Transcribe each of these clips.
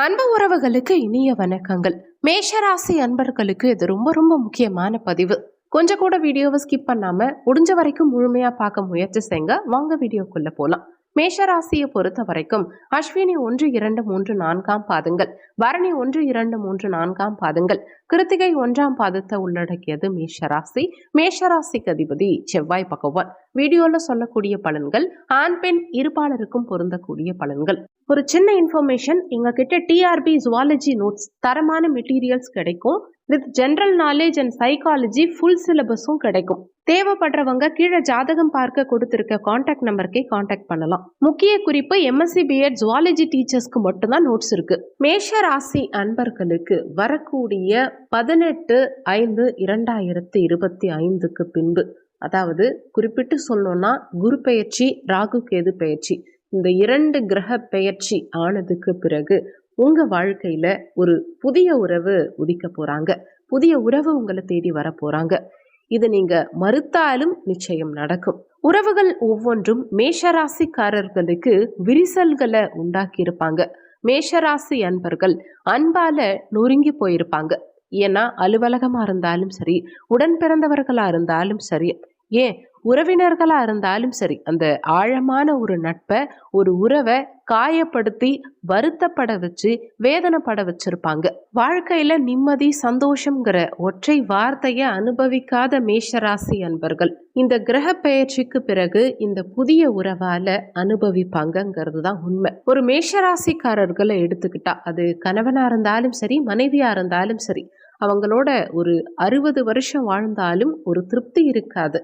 அன்பு உறவுகளுக்கு இனிய வணக்கங்கள். மேஷராசி அன்பர்களுக்கு இது ரொம்ப ரொம்ப முக்கியமான பதிவு. கொஞ்சம் கூட வீடியோவை ஸ்கிப் பண்ணாம முடிஞ்ச வரைக்கும் முழுமையா பார்க்க முயற்சி செய்யுங்க வாங்க வீடியோக்குள்ள போலாம். மேஷராசியை பொறுத்த வரைக்கும் அஸ்வினி ஒன்று இரண்டு மூன்று நான்காம் பாதங்கள். பரணி ஒன்று இரண்டு மூன்று நான்காம் பாதங்கள். கிருத்திகை ஒன்றாம் பாதத்தை உள்ளடக்கியது மேஷராசி. மேஷராசிக்கு அதிபதி செவ்வாய் பகவான். வீடியோல சொல்லக்கூடிய பலன்கள் ஆண் பெண் இருபாலருக்கும் பொருந்தக்கூடிய பலன்கள். ஒரு சின்ன இன்ஃபர்மேஷன் எங்க கிட்ட டிஆர்பி ஜுவாலஜி நோட்ஸ் தரமான மெட்டீரியல்ஸ் கிடைக்கும். With general knowledge and psychology full சிலபஸும் கிடைக்கும். தேவைப்படுறவங்க கீழே ஜாதகம் பார்க்க கொடுத்திருக்க காண்டாக்ட் நம்பருக்கே காண்டாக்ட் பண்ணலாம். முக்கிய குறிப்பு எம்எஸ்சி பிஎட் ஜுவாலஜி டீச்சர்ஸ்க்கு மட்டும்தான் நோட்ஸ் இருக்கு. மேஷ ராசி அன்பர்களுக்கு வரக்கூடிய பதினெட்டு ஐந்து இரண்டாயிரத்து இருபத்தி ஐந்துக்கு பின்பு. அதாவது குறிப்பிட்டு சொல்லணும்னா குரு பெயர்ச்சி ராகு கேது பெயர்ச்சி. இந்த இரண்டு கிரக பெயர்ச்சி ஆனதுக்கு பிறகு உங்க வாழ்க்கையில ஒரு புதிய உறவு உதிக்க போறாங்க. புதிய உறவு உங்களை தேடி வர போறாங்க. இது நீங்க மறுத்தாலும் நிச்சயம் நடக்கும். உறவுகள் ஒவ்வொன்றும் மேஷராசிக்காரர்களுக்கு விரிசல்களை உண்டாக்கி இருப்பாங்க மேஷராசி அன்பர்கள் அன்பால நொறுங்கி போயிருப்பாங்க. ஏன்னா அலுவலகமா இருந்தாலும் சரி உடன் பிறந்தவர்களாக இருந்தாலும் சரி ஏன் உறவினர்களா இருந்தாலும் சரி அந்த ஆழமான ஒரு நட்பை ஒரு உறவை காயப்படுத்தி வருத்தப்பட வச்சு வேதனைப்பட வச்சிருப்பாங்க. வாழ்க்கையில நிம்மதி சந்தோஷங்கிற ஒற்றை வார்த்தையை அனுபவிக்காத மேஷராசி அன்பர்கள் இந்த கிரக பெயர்ச்சிக்கு பிறகு இந்த புதிய உறவால அனுபவிப்பாங்கங்கிறது தான் உண்மை. ஒரு மேஷராசிக்காரர்களை எடுத்துக்கிட்டா அது கணவனா இருந்தாலும் சரி மனைவியா இருந்தாலும் சரி அவங்களோட ஒரு அறுபது வருஷம் வாழ்ந்தாலும் ஒரு திருப்தி இருக்காது.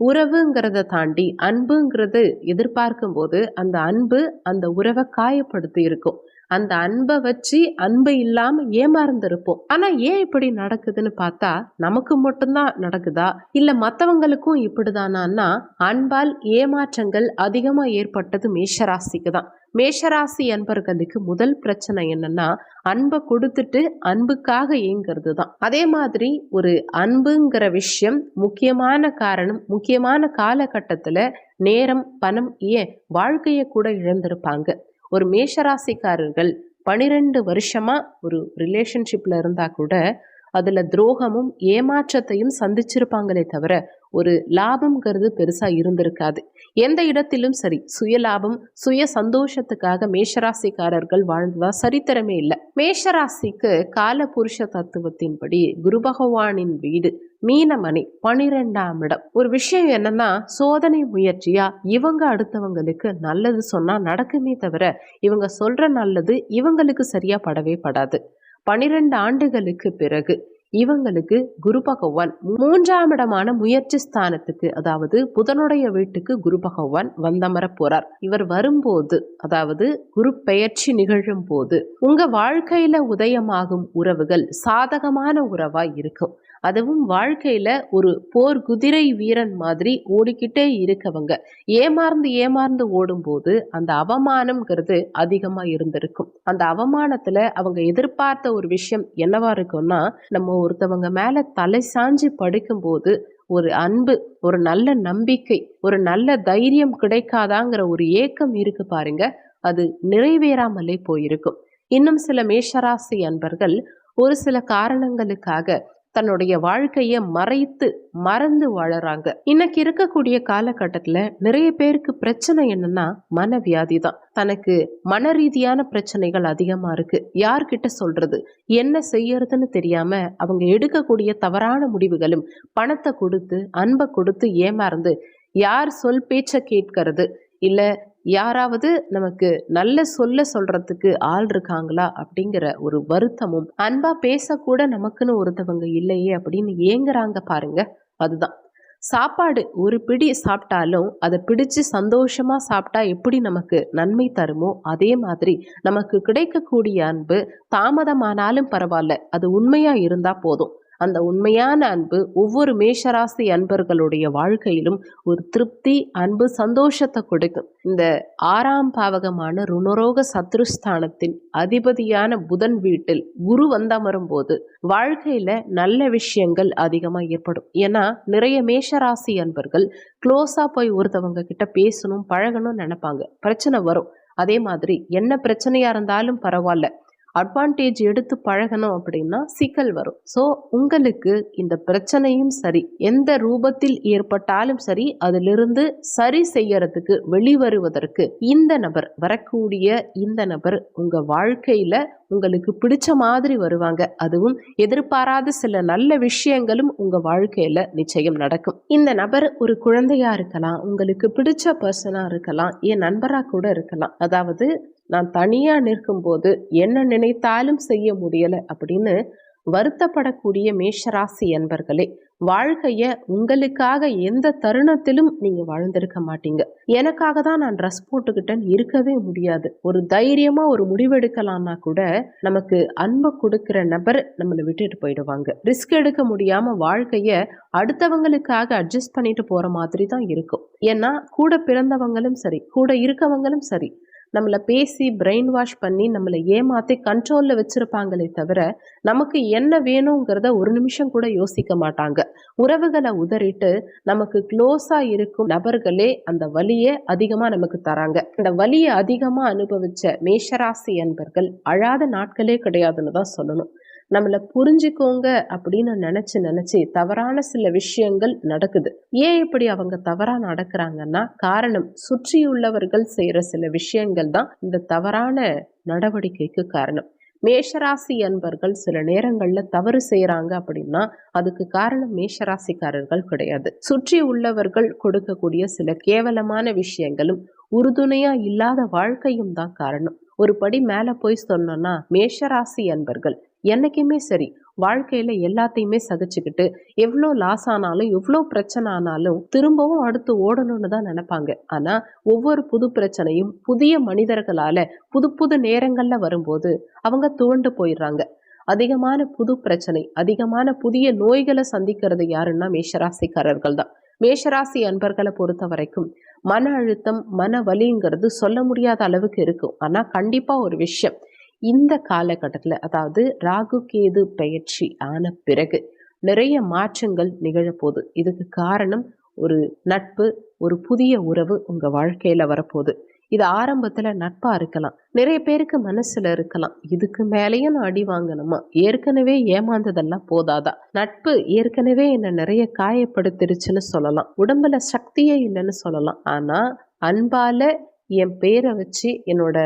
உறவுங்கிறத தாண்டி அன்புங்கிறது எதிர்பார்க்கும் போது அந்த அன்பு அந்த உறவை காயப்படுத்தி இருக்கும் அந்த அன்பை வச்சு அன்பு இல்லாம ஏமாறந்திருப்போம் ஆனா ஏன் இப்படி நடக்குதுன்னு பார்த்தா நமக்கு மட்டும்தான் நடக்குதா? இல்ல மத்தவங்களுக்கும் இப்படிதானா அன்பால் ஏமாற்றங்கள் அதிகமா ஏற்பட்டது மேஷராசிக்கு தான். மேஷராசி அன்பர்களுக்கு முதல் பிரச்சனை என்னன்னா அன்பை கொடுத்துட்டு அன்புக்காக இயங்கிறது தான் அதே மாதிரி ஒரு அன்புங்கிற விஷயம் முக்கியமான காரணம் முக்கியமான காலகட்டத்துல நேரம் பணம் ஏன் வாழ்க்கையை கூட இழந்திருப்பாங்க. ஒரு மேஷராசிக்காரர்கள் பனிரெண்டு வருஷமா ஒரு ரிலேஷன்ஷிப்ல இருந்தா கூட அதுல துரோகமும் ஏமாற்றத்தையும் சந்திச்சிருப்பாங்களே தவிர ஒரு லாபம்ங்கிறது பெருசா இருந்திருக்காது. எந்த இடத்திலும் சரி சுய லாபம் சுய சந்தோஷத்துக்காக மேஷராசிக்காரர்கள் வாழ்ந்ததா சரித்திரமே இல்லை. மேஷராசிக்கு கால புருஷ தத்துவத்தின்படி குரு பகவானின் வீடு மீனமணி பனிரெண்டாம் இடம். ஒரு விஷயம் என்னன்னா சோதனை முயற்சியா இவங்க அடுத்தவங்களுக்கு நல்லது சொன்னா நடக்குமே தவிர இவங்க சொல்ற நல்லது இவங்களுக்கு சரியா படவே படாது. பனிரெண்டு ஆண்டுகளுக்கு பிறகு இவங்களுக்கு குரு பகவான் மூன்றாம் இடமான முயற்சி ஸ்தானத்துக்கு அதாவது புதனுடைய வீட்டுக்கு குரு பகவான் வந்தமர போறார். இவர் வரும்போது அதாவது குரு பெயர்ச்சி நிகழும் போது உங்க வாழ்க்கையில உதயமாகும் உறவுகள் சாதகமான உறவாய் இருக்கும். அதுவும் வாழ்க்கையில ஒரு போர் குதிரை வீரன் மாதிரி ஓடிக்கிட்டே இருக்கவங்க. ஏமாந்து ஏமாந்து ஓடும்போது அந்த அவமானம்ங்கிறது அதிகமா இருந்திருக்கும். அந்த அவமானத்துல அவங்க எதிர்பார்த்த ஒரு விஷயம் என்னவா இருக்கும்னா நம்ம ஒருத்தவங்க மேல தலை சாஞ்சு படுக்கும்போது ஒரு அன்பு ஒரு நல்ல நம்பிக்கை ஒரு நல்ல தைரியம் கிடைக்காதாங்கிற ஒரு ஏக்கம் இருக்கு பாருங்க. அது நிறைவேறாமலே போயிருக்கும். இன்னும் சில மேஷராசி அன்பர்கள் ஒரு சில காரணங்களுக்காக தன்னுடைய வாழ்க்கையை மறைத்து மறந்து வாழறாங்க. இன்னைக்கு இருக்கக்கூடிய காலகட்டத்துல நிறைய பேருக்கு பிரச்சனை என்னன்னா மனவியாதி தான். தனக்கு மன ரீதியான பிரச்சனைகள் அதிகமா இருக்கு. யார்கிட்ட சொல்றது? என்ன செய்யறதுன்னு தெரியாம அவங்க எடுக்கக்கூடிய தவறான முடிவுகளும் பணத்தை கொடுத்து அன்பை கொடுத்து ஏமாறந்து யார் சொல் பேச்சை கேட்கறது? இல்ல யாராவது நமக்கு நல்ல சொல்ல சொல்றதுக்கு ஆள் இருக்காங்களா அப்படிங்கிற ஒரு வருத்தமும் அன்பா பேசக்கூட நமக்குன்னு ஒருத்தவங்க இல்லையே அப்படின்னு ஏங்குறாங்க பாருங்க. அதுதான். சாப்பாடு ஒரு பிடி சாப்பிட்டாலும் அதை பிடிச்சு சந்தோஷமா சாப்பிட்டா எப்படி நமக்கு நன்மை தருமோ அதே மாதிரி நமக்கு கிடைக்கக்கூடிய அன்பு தாமதமானாலும் பரவாயில்ல. அது உண்மையா இருந்தா போதும். அந்த உண்மையான அன்பு ஒவ்வொரு மேஷராசி அன்பர்களுடைய வாழ்க்கையிலும் ஒரு திருப்தி அன்பு சந்தோஷத்தை கொடுக்கும். இந்த ஆறாம் பாவகமான ருணரோக சத்ருஸ்தானத்தின் அதிபதியான புதன் வீட்டில் குரு வந்தமரும் போது வாழ்க்கையில நல்ல விஷயங்கள் அதிகமாக ஏற்படும். ஏன்னா நிறைய மேஷராசி அன்பர்கள் க்ளோஸா போய் ஒருத்தவங்க கிட்ட பேசணும் பழகணும்னு நினைப்பாங்க. பிரச்சனை வரும். அதே மாதிரி என்ன பிரச்சனையா இருந்தாலும் பரவாயில்ல. அட்வான்டேஜ் எடுத்து பழகணும் அப்படின்னா சிக்கல் வரும். ஸோ உங்களுக்கு இந்த பிரச்சனையும் சரி எந்த ரூபத்தில் ஏற்பட்டாலும் சரி அதிலிருந்து சரி செய்யறதுக்கு வெளிவருவதற்கு இந்த நபர் வரக்கூடிய இந்த நபர் உங்க வாழ்க்கையில உங்களுக்கு பிடிச்ச மாதிரி வருவாங்க. அதுவும் எதிர்பாராத சில நல்ல விஷயங்களும் உங்க வாழ்க்கையில நிச்சயம் நடக்கும். இந்த நபர் ஒரு குழந்தையா இருக்கலாம் உங்களுக்கு பிடிச்ச பர்சனா இருக்கலாம் என் நண்பரா கூட இருக்கலாம். அதாவது நான் தனியாக நிற்கும்போது என்ன நினைத்தாலும் செய்ய முடியலை அப்படின்னு வருத்தப்படக்கூடிய மேஷராசி என்பர்களே வாழ்க்கைய உங்களுக்காக எந்த தருணத்திலும் நீங்க வாழ்ந்திருக்க மாட்டீங்க. எனக்காக தான் நான் ட்ரெஸ் போட்டுக்கிட்டேன்னு இருக்கவே முடியாது. ஒரு தைரியமா ஒரு முடிவெடுக்கலாம்னா கூட நமக்கு அன்பை கொடுக்கிற நபர் நம்மளை விட்டுட்டு போயிடுவாங்க. ரிஸ்க் எடுக்க முடியாம வாழ்க்கைய அடுத்தவங்களுக்காக அட்ஜஸ்ட் பண்ணிட்டு போற மாதிரி தான் இருக்கும். ஏன்னா கூட பிறந்தவங்களும் சரி கூட இருக்கவங்களும் சரி நம்மளை பேசி பிரெயின் வாஷ் பண்ணி நம்மளை ஏமாற்றி கண்ட்ரோலில் வச்சுருப்பாங்களே தவிர நமக்கு என்ன வேணுங்கிறத ஒரு நிமிஷம் கூட யோசிக்க மாட்டாங்க. உறவுகளை உதறிட்டு நமக்கு க்ளோஸாக இருக்கும் நபர்களே அந்த வலியை அதிகமாக நமக்கு தராங்க. அந்த வலியை அதிகமாக அனுபவித்த மேஷராசி அன்பர்கள் அழாத நாட்களே கிடையாதுன்னு தான் சொல்லணும். நம்மளை புரிஞ்சுக்கோங்க அப்படின்னு நினைச்சு நினைச்சு தவறான சில விஷயங்கள் நடக்குது. ஏன் இப்படி அவங்க தவறா நடக்கிறாங்கன்னா காரணம் சுற்றியுள்ளவர்கள் செய்யற சில விஷயங்கள் தான் இந்த தவறான நடவடிக்கைக்கு காரணம். மேஷராசி அன்பர்கள் சில நேரங்கள்ல தவறு செய்யறாங்க அப்படின்னா அதுக்கு காரணம் மேஷராசிக்காரர்கள் கிடையாது. சுற்றி உள்ளவர்கள் கொடுக்கக்கூடிய சில கேவலமான விஷயங்களும் உறுதுணையா இல்லாத வாழ்க்கையும் தான் காரணம். ஒரு படி மேல போய் சொன்னோம்னா மேஷராசி அன்பர்கள் என்னைக்குமே சரி வாழ்க்கையில் எல்லாத்தையுமே சகிச்சுக்கிட்டு எவ்வளோ லாஸ் ஆனாலும் எவ்வளோ பிரச்சனை ஆனாலும் திரும்பவும் அடுத்து ஓடணும்னு தான் நினைப்பாங்க. ஆனால் ஒவ்வொரு புது பிரச்சனையும் புதிய மனிதர்களால் புது புது நேரங்களில் வரும்போது அவங்க துவண்டு போயிடுறாங்க. அதிகமான புது பிரச்சனை அதிகமான புதிய நோய்களை சந்திக்கிறது யாருன்னா மேஷராசிக்காரர்கள் தான். மேஷராசி அன்பர்களை பொறுத்த வரைக்கும் மன அழுத்தம் மன வலிங்கிறது சொல்ல முடியாத அளவுக்கு இருக்கும். ஆனால் கண்டிப்பாக ஒரு விஷயம் இந்த காலகட்டத்தில் அதாவது ராகு கேது பயிற்சி ஆன பிறகு நிறைய மாற்றங்கள் நிகழப்போகுது. இதுக்கு காரணம் ஒரு நட்பு ஒரு புதிய உறவு உங்கள் வாழ்க்கையில் வரப்போகுது. இது ஆரம்பத்தில் நட்பாக இருக்கலாம். நிறைய பேருக்கு மனசில் இருக்கலாம். இதுக்கு மேலேயும் நான் அடி வாங்கணுமா? ஏற்கனவே ஏமாந்ததெல்லாம் போதாதா? நட்பு ஏற்கனவே என்னை நிறைய காயப்படுத்திருச்சுன்னு சொல்லலாம். உடம்புல சக்தியே இல்லைன்னு சொல்லலாம். ஆனால் அன்பால் என் பேரை வச்சு என்னோட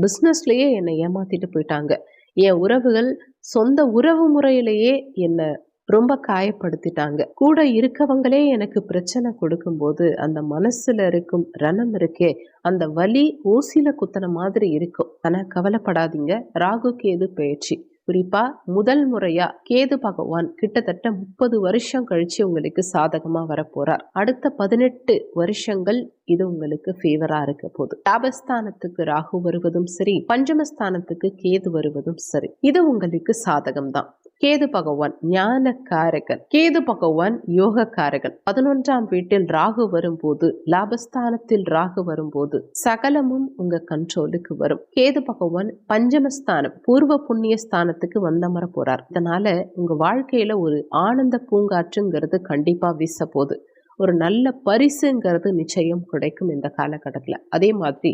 பிஸ்னஸ்லேயே என்னை ஏமாற்றிட்டு போயிட்டாங்க. என் உறவுகள் சொந்த உறவு முறையிலேயே என்னை ரொம்ப காயப்படுத்திட்டாங்க. கூட இருக்கவங்களே எனக்கு பிரச்சனை கொடுக்கும்போது அந்த மனசுல இருக்கும் ரணம் இருக்கே அந்த வலி ஊசியில குத்தன மாதிரி இருக்கும். ஆனா கவலைப்படாதீங்க. ராகு கேது பயிற்சி? குறிப்பா முதல் முறையா கேது பகவான் கிட்டத்தட்ட முப்பது வருஷம் கழிச்சு உங்களுக்கு சாதகமா வரப்போறார். அடுத்த பதினெட்டு வருஷங்கள் இது உங்களுக்கு ஃபேவரா இருக்க போகுது. லாபஸ்தானத்துக்கு ராகு வருவதும் சரி பஞ்சமஸ்தானத்துக்கு கேது வருவதும் சரி. இது உங்களுக்கு சாதகம் தான் கேது பகவான் ஞான காரகன் கேது பகவான் யோக காரகன் பதினொன்றாம் வீட்டில் ராகு வரும்போது லாபஸ்தானத்தில் ராகு வரும்போது சகலமும் உங்க கண்ட்ரோலுக்கு வரும். கேது பகவான் பஞ்சமஸ்தானம் பூர்வ புண்ணிய ஸ்தானத்துக்கு வந்தமர போறார். இதனால உங்க வாழ்க்கையில ஒரு ஆனந்த பூங்காற்றுங்கிறது கண்டிப்பா வீச போகுது ஒரு நல்ல பரிசுங்கிறது நிச்சயம் கிடைக்கும் இந்த காலகட்டத்தில். அதே மாதிரி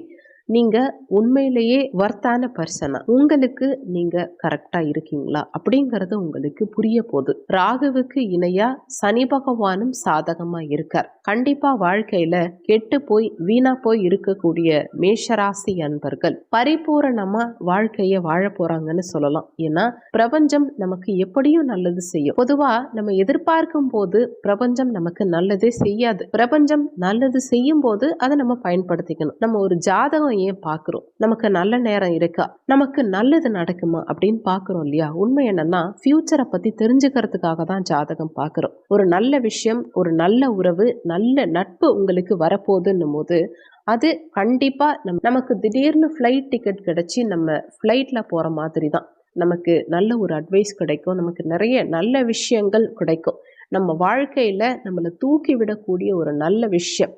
நீங்க உண்மையிலேயே வர்த்தான பர்சனா உங்களுக்கு நீங்க கரெக்டா இருக்கீங்களா? அப்படிங்கறது உங்களுக்கு புரிய போகுது. ராகுவுக்கு இணையா சனி பகவானும் சாதகமா இருக்கார். கண்டிப்பா வாழ்க்கையில கெட்டு போய் வீணா போய் இருக்கக்கூடிய மேஷராசி அன்பர்கள் பரிபூரணமா வாழ்க்கைய வாழ போறாங்கன்னு சொல்லலாம். ஏன்னா பிரபஞ்சம் நமக்கு எப்படியும் நல்லது செய்யும். பொதுவா நம்ம எதிர்பார்க்கும் போது பிரபஞ்சம் நமக்கு நல்லதே செய்யாது. பிரபஞ்சம் நல்லது செய்யும் போது அதை நம்ம பயன்படுத்திக்கணும். நம்ம ஒரு ஜாதகம் ஏன் பார்க்குறோம். நமக்கு நல்ல நேரம் இருக்கா? நமக்கு நல்லது நடக்குமா? அப்படின்னு பார்க்குறோம் இல்லையா? உண்மை என்னன்னா ஃபியூச்சரை பற்றி தெரிஞ்சுக்கிறதுக்காக தான் ஜாதகம் பார்க்குறோம். ஒரு நல்ல விஷயம் ஒரு நல்ல உறவு நல்ல நட்பு உங்களுக்கு வரப்போகுதுன்னும் போது அது கண்டிப்பாக நம் நமக்கு திடீர்னு ஃப்ளைட் டிக்கெட் கிடச்சி நம்ம ஃப்ளைட்டில் போகிற மாதிரி தான். நமக்கு நல்ல ஒரு அட்வைஸ் கிடைக்கும். நமக்கு நிறைய நல்ல விஷயங்கள் கிடைக்கும். நம்ம வாழ்க்கையில் நம்மளை தூக்கி விடக்கூடிய ஒரு நல்ல விஷயம்.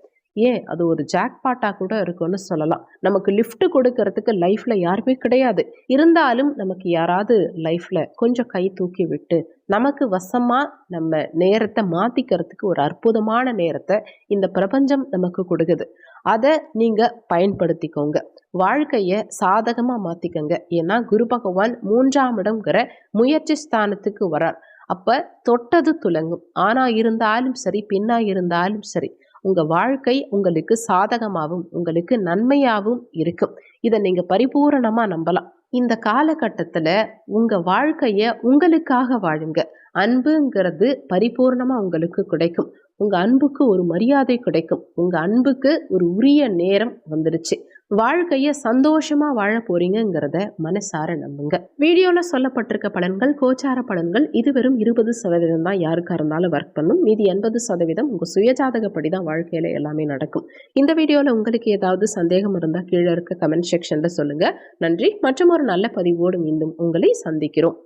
ஏன் அது ஒரு ஜாக்பாட்டாக கூட இருக்கும்னு சொல்லலாம். நமக்கு லிஃப்ட் கொடுக்கறதுக்கு லைஃப்பில் யாருமே கிடையாது. இருந்தாலும் நமக்கு யாராவது லைஃப்பில் கொஞ்சம் கை தூக்கி விட்டு நமக்கு வசமாக நம்ம நேரத்தை மாற்றிக்கிறதுக்கு ஒரு அற்புதமான நேரத்தை இந்த பிரபஞ்சம் நமக்கு கொடுக்குது. அதை நீங்கள் பயன்படுத்திக்கோங்க. வாழ்க்கையை சாதகமாக மாற்றிக்கோங்க ஏன்னா குரு பகவான் மூன்றாம் இடங்கிற முயற்சி ஸ்தானத்துக்கு வரார் அப்போ தொட்டது துலங்கும். ஆனால் இருந்தாலும் சரி பின்னா இருந்தாலும் சரி உங்கள் வாழ்க்கை உங்களுக்கு சாதகமாகவும் உங்களுக்கு நன்மையாகவும் இருக்கும். இதை நீங்கள் பரிபூரணமாக நம்பலாம். இந்த காலகட்டத்தில் உங்கள் வாழ்க்கையை உங்களுக்காக வாழுங்க. அன்புங்கிறது பரிபூர்ணமாக உங்களுக்கு கிடைக்கும். உங்கள் அன்புக்கு ஒரு மரியாதை கிடைக்கும். உங்கள் அன்புக்கு ஒரு உரிய நேரம் வந்துடுச்சு வாழ்க்கையை சந்தோஷமாக வாழ போறீங்கங்கிறத மனசார நம்புங்க. வீடியோவில் சொல்லப்பட்டிருக்க பலன்கள் கோச்சார பலன்கள் இது வெறும் இருபது சதவீதம் தான் யாருக்கா இருந்தாலும் ஒர்க் பண்ணும். மீதி எண்பது சதவீதம் உங்கள் சுயஜாதகப்படி தான் வாழ்க்கையில் எல்லாமே நடக்கும். இந்த வீடியோவில் உங்களுக்கு ஏதாவது சந்தேகம் இருந்தால் கீழே இருக்க கமெண்ட் செக்ஷனில் சொல்லுங்கள் நன்றி. மற்றும் ஒரு நல்ல பதிவோடு மீண்டும் உங்களை சந்திக்கிறோம்.